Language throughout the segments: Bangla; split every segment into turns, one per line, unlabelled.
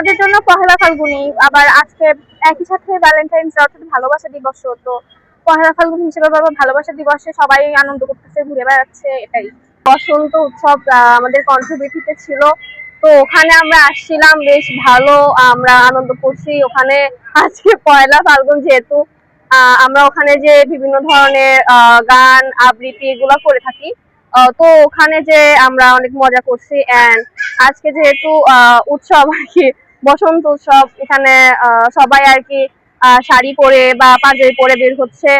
তাদের জন্য পহেলা ফাল্গুনি আবার আজকে একই সাথে ভ্যালেন্টাইন্স ডে অর্থাৎ ভালোবাসা দিবস তো পহেলা ফাল্গুন হিসেবে ভালোবাসা দিবসে সবাই আনন্দ করতেছে, ঘুরে বেড়াচ্ছে, এটাই। বসন্ত উৎসব আমাদের কন্ট্রিবিউটিতে ছিল, তো ওখানে আমরা আসছিলাম, বেশ ভালো, আমরা আনন্দ করছি। ওখানে আজকে পয়লা ফাল্গুন যেহেতু আমরা ওখানে যে বিভিন্ন ধরনের গান, আবৃত্তি এগুলো করে থাকি। তো ওখানে যে আমরা অনেক মজা করছি এন্ড আজকে যেহেতু উৎসব আর কি বসন্ত উৎসব, এখানে সবাই আর কি শাড়ি পরে বা পাঞ্জাবি পরে বের হচ্ছে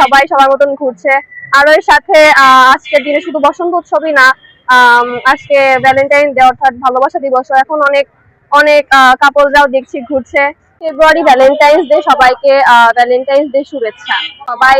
সবাই সবার মতন ঘুরছে। আর ওর সাথে আজকের দিনে শুধু বসন্ত উৎসবই না আজকে ভ্যালেন্টাইন ডে অর্থাৎ ভালোবাসা দিবস এখন অনেক অনেক কাপলরাও দেখছি ঘুরছে। ফেব্রুয়ারি ভ্যালেন্টাইন্স ডে সবাইকে ভ্যালেন্টাইন্স ডে শুভেচ্ছা। সবাই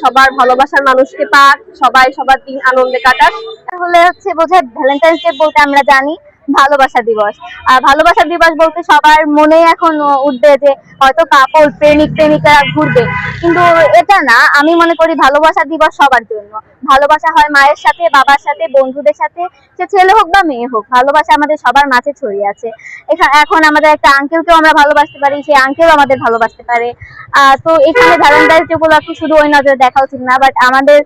সবার ভালোবাসার মানুষকে পাক, সবাই সবার দিন আনন্দে কাটাক।
তাহলে হচ্ছে বোঝায় ভ্যালেন্টাইন্স ডে বলতে আমরা জানি। ভালোবাসা দিবস। আর ভালোবাসা দিবস বলতে সবার মনে এখন উঠবে যে হয়তো কাপল, প্রেমিক প্রেমিকা ঘুরবে। কিন্তু এটা না, আমি মনে করি ভালোবাসা দিবস সবার জন্য। ভালোবাসা হয় মায়ের সাথে, বাবার সাথে, বন্ধুদের সাথে, সে ছেলে হোক বা মেয়ে হোক, ভালোবাসা আমাদের সবার মাঝে ছড়িয়ে আছে। এখা- এখন আমাদের একটা আঙ্কেলকেও আমরা ভালোবাসতে পারি, সেই আঙ্কেল আমাদের ভালোবাসতে পারে। তো এখানে ভ্যালেন্টাইন্স ডে উপলক্ষে শুধু ওই নজরে দেখা উচিত না বাট আমাদের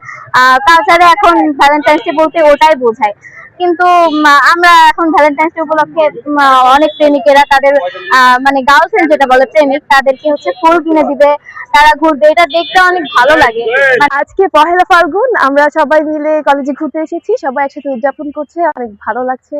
কালচারে এখন ভ্যালেন্টাইন্স ডে বলতে ওটাই বোঝায়। কিন্তু আমরা এখন ভ্যালেন্টাইন্স উপলক্ষে অনেক প্রেমিকেরা তাদের মানে গার্লফ্রেন্ড যেটা বলে প্রেমিক, তাদেরকে হচ্ছে ফুল কিনে দিবে, তারা ঘুরবে। এটা দেখতে অনেক ভালো লাগে।
আজকে পহেলা ফাল্গুন, আমরা সবাই মিলে কলেজে ঘুরতে এসেছি, সবাই একসাথে উদযাপন করছে, অনেক ভালো লাগছে।